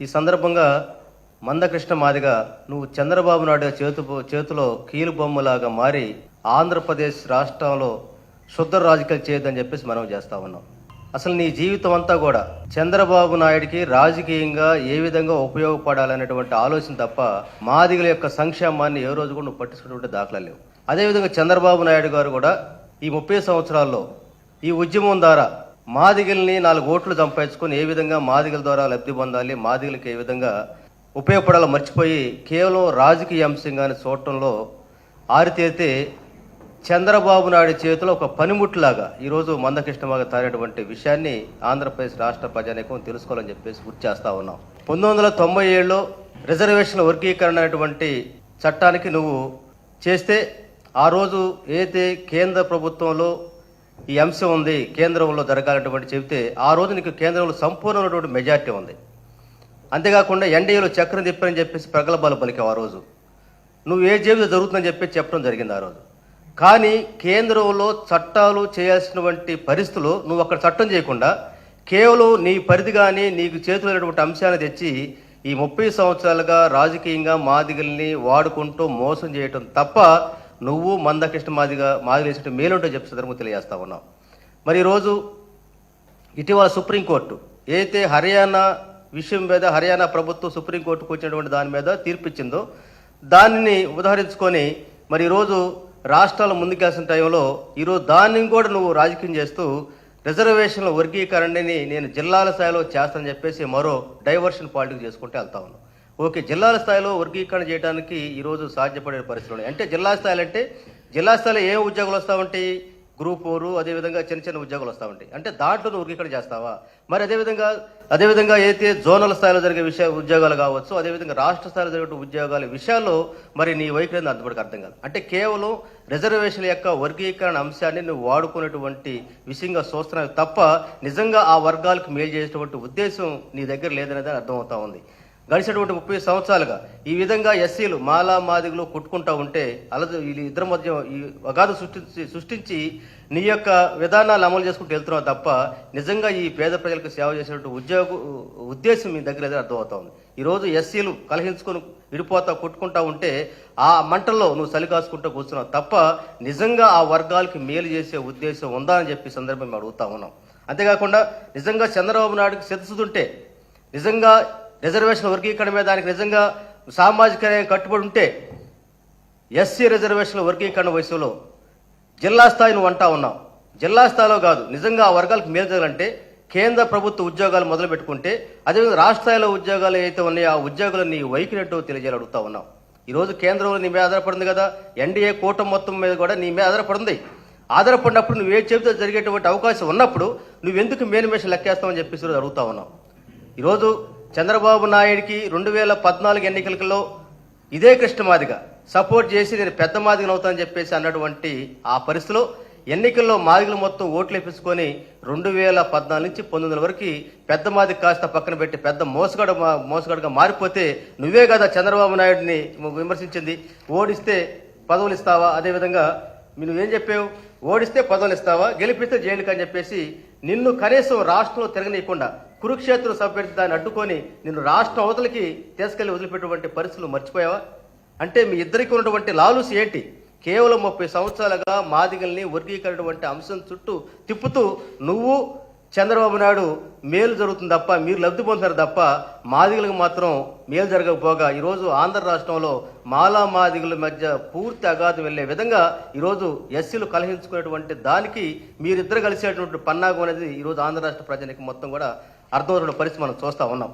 ఈ సందర్భంగా మందకృష్ణ మాదిగ నువ్వు చంద్రబాబు నాయుడు చేతు చేతిలో కీలు బొమ్మలాగా మారి ఆంధ్రప్రదేశ్ రాష్ట్రంలో శుద్ధ రాజకీయాలు చేయొద్దని చెప్పేసి మనం చేస్తా ఉన్నాం. అసలు నీ జీవితం అంతా కూడా చంద్రబాబు నాయుడికి రాజకీయంగా ఏ విధంగా ఉపయోగపడాలనేటువంటి ఆలోచన తప్ప మాదిగల యొక్క సంక్షేమాన్ని ఏ రోజు కూడా నువ్వు పట్టించుకున్నటువంటి దాఖలా లేవు. అదేవిధంగా చంద్రబాబు నాయుడు గారు కూడా ఈ ముప్పై సంవత్సరాల్లో ఈ ఉద్యమం ద్వారా మాదిగల్ని నాలుగు ఓట్లు సంపాదించుకొని ఏ విధంగా మాదిగల ద్వారా లబ్ధి పొందాలి మాదిగలకి ఏ విధంగా ఉపయోగపడాలో మర్చిపోయి కేవలం రాజకీయ అంశంగానే చూడటంలో ఆరితేరితే చంద్రబాబు నాయుడు చేతిలో ఒక పనిముట్లాగా ఈరోజు మందకృష్ణమాగా తారేటువంటి విషయాన్ని ఆంధ్రప్రదేశ్ రాష్ట్ర ప్రజానీకం తెలుసుకోవాలని చెప్పేసి గుర్తు చేస్తా ఉన్నాం. పంతొమ్మిది వందల తొంభై ఏడులో రిజర్వేషన్ల వర్గీకరణ అనేటువంటి చట్టానికి నువ్వు చేస్తే ఆ రోజు ఏదైతే కేంద్ర ప్రభుత్వంలో ఈ అంశం ఉంది కేంద్రంలో జరగాలన్నటువంటి చెబితే ఆ రోజు నీకు కేంద్రంలో సంపూర్ణమైనటువంటి మెజార్టీ ఉంది. అంతేకాకుండా ఎన్డీఏలో చక్రం తిప్పని చెప్పేసి ప్రగల్భాలు పలికావు ఆ రోజు. నువ్వు ఏ జేబులో జరుగుతుందని చెప్పి చెప్పడం జరిగింది ఆ రోజు. కానీ కేంద్రంలో చట్టాలు చేయాల్సినటువంటి పరిస్థితులు నువ్వు అక్కడ చట్టం చేయకుండా కేవలం నీ పరిధి కానీ నీకు చేతులైనటువంటి అంశాన్ని తెచ్చి ఈ ముప్పై సంవత్సరాలుగా రాజకీయంగా మాదిగల్ని వాడుకుంటూ మోసం చేయటం తప్ప నువ్వు మందకృష్ణ మాదిగా మాదిలేసినట్టు మేలుంటో చెప్పి సందర్భం తెలియజేస్తా ఉన్నావు మరి ఈరోజు ఇటీవల సుప్రీంకోర్టు ఏదైతే హర్యానా విషయం మీద హర్యానా ప్రభుత్వం సుప్రీంకోర్టుకు వచ్చినటువంటి దాని మీద తీర్పిచ్చిందో దానిని ఉదాహరించుకొని మరి ఈరోజు రాష్ట్రాలు ముందుకెళ్సిన టైంలో ఈరోజు దాన్ని కూడా నువ్వు రాజకీయం చేస్తూ రిజర్వేషన్ల వర్గీకరణని నేను జిల్లాల స్థాయిలో చేస్తానని చెప్పేసి మరో డైవర్షన్ పాలిటిక్స్ చేసుకుంటూ వెళ్తా ఉన్నాను ఓకే జిల్లాల స్థాయిలో వర్గీకరణ చేయడానికి ఈరోజు సాధ్యపడే పరిస్థితులు అంటే జిల్లా స్థాయిలు అంటే జిల్లా స్థాయిలో ఏ ఉద్యోగాలు వస్తూ ఉంటాయి? గ్రూప్ ఫోరు అదేవిధంగా చిన్న చిన్న ఉద్యోగాలు వస్తూ ఉంటాయి. అంటే దాంట్లో నువ్వు వర్గీకరణ చేస్తావా? మరి అదేవిధంగా అదేవిధంగా అయితే జోనల్ స్థాయిలో జరిగే విషయ ఉద్యోగాలు కావచ్చు అదేవిధంగా రాష్ట్ర స్థాయిలో జరిగే ఉద్యోగాల విషయాల్లో మరి నీ వైఖరి అంతపడికి అర్థం కాదు. అంటే కేవలం రిజర్వేషన్ల యొక్క వర్గీకరణ అంశాన్ని నువ్వు వాడుకునేటువంటి విషయంగా చూస్తున్నావు తప్ప నిజంగా ఆ వర్గాలకు మేలు చేసేటువంటి ఉద్దేశం నీ దగ్గర లేదనేది అర్థమవుతా ఉంది. గడిచినటువంటి ముప్పై సంవత్సరాలుగా ఈ విధంగా ఎస్సీలు మాలా మాదిగులు కొట్టుకుంటా ఉంటే అలా వీళ్ళు ఇద్దరి మధ్య ఈ అగాధ సృష్టించి సృష్టించి నీ యొక్క విధానాలు అమలు చేసుకుంటూ వెళ్తున్నావు తప్ప నిజంగా ఈ పేద ప్రజలకు సేవ చేసినటువంటి ఉద్యోగ ఉద్దేశం మీ దగ్గర ఏదో అర్థమవుతా ఉంది ఈరోజు ఎస్సీలు కలహించుకొని విడిపోతా కొట్టుకుంటా ఉంటే ఆ మంటల్లో నువ్వు చలికాసుకుంటూ కూర్చున్నావు తప్ప నిజంగా ఆ వర్గాలకి మేలు చేసే ఉద్దేశం ఉందా అని చెప్పి సందర్భం మేము అడుగుతా ఉన్నాం. అంతేకాకుండా నిజంగా చంద్రబాబు నాయుడుకి శతసుతుంటే నిజంగా రిజర్వేషన్ వర్గీకరణ మీద దానికి నిజంగా సామాజిక న్యాయం కట్టుబడి ఉంటే ఎస్సీ రిజర్వేషన్ల వర్గీకరణ వయసులో జిల్లా స్థాయి నువ్వు అంటా ఉన్నావు. జిల్లా స్థాయిలో కాదు నిజంగా ఆ వర్గాలకు మేలు జరగాలంటే కేంద్ర ప్రభుత్వ ఉద్యోగాలు మొదలు పెట్టుకుంటే అదేవిధంగా రాష్ట్ర స్థాయిలో ఉద్యోగాలు ఏవైతే ఉన్నాయో ఆ ఉద్యోగాలు నీ వైఖరినట్టు తెలియజేయాలి అడుగుతా ఉన్నావు. ఈరోజు కేంద్రంలో నీ మీద ఆధారపడింది కదా ఎన్డీఏ కూటమి మొత్తం మీద కూడా నీ మీద ఆధారపడింది. ఆధారపడినప్పుడు నువ్వు ఏ చెబితే జరిగేటువంటి అవకాశం ఉన్నప్పుడు నువ్వెందుకు మేనిమేషన్ లెక్కేస్తావని చెప్పేసి అడుగుతా ఉన్నావు. ఈరోజు చంద్రబాబు నాయుడికి రెండు వేల పద్నాలుగు ఎన్నికలలో ఇదే కృష్ణమాదిగా సపోర్ట్ చేసి నేను పెద్ద మాదిగను అవుతానని చెప్పేసి అన్నటువంటి ఆ పరిస్థితిలో ఎన్నికల్లో మాదిగలు మొత్తం ఓట్లు ఇప్పించుకొని రెండు వేల పద్నాలుగు నుంచి పంతొమ్మిది వందల వరకు పెద్ద మాదిగ కాస్త పక్కన పెట్టి పెద్ద మోసగాడు మోసగాడుగా మారిపోతే నువ్వే కదా చంద్రబాబు నాయుడిని విమర్శించింది. ఓడిస్తే పదవులు ఇస్తావా? అదేవిధంగా నువ్వేం చెప్పావు? ఓడిస్తే పదవులు ఇస్తావా? గెలిపిస్తే జైలుకి అని చెప్పేసి నిన్ను కనీసం రాష్ట్రంలో తిరగనీయకుండా కురుక్షేత్రం సభ్యర్థి దాన్ని అడ్డుకొని నిన్ను రాష్ట్రం అవతలకి తీసుకెళ్ళి వదిలిపెట్టినటువంటి పరిస్థితులు మర్చిపోయావా? అంటే మీ ఇద్దరికి ఉన్నటువంటి లాలుస్ ఏంటి? కేవలం ముప్పై సంవత్సరాలుగా మాదిగల్ని వర్గీకరణ వంటి అంశం చుట్టూ తిప్పుతూ నువ్వు చంద్రబాబు నాయుడు మేలు జరుగుతుంది తప్ప మీరు లబ్ధి పొందుతారు తప్ప మాదిగలకు మాత్రం మేలు జరగకపోగా ఈరోజు ఆంధ్ర రాష్ట్రంలో మాలా మాదిగల మధ్య పూర్తి అగాధం వెళ్ళే విధంగా ఈరోజు ఎస్సీలు కలహించుకునేటువంటి దానికి మీరిద్దరు కలిసేటువంటి పన్నాగం అనేది ఈరోజు ఆంధ్ర రాష్ట్ర ప్రజలకి మొత్తం కూడా అర్థమవుతున్న పరిస్థితి మనం చూస్తూ ఉన్నాం.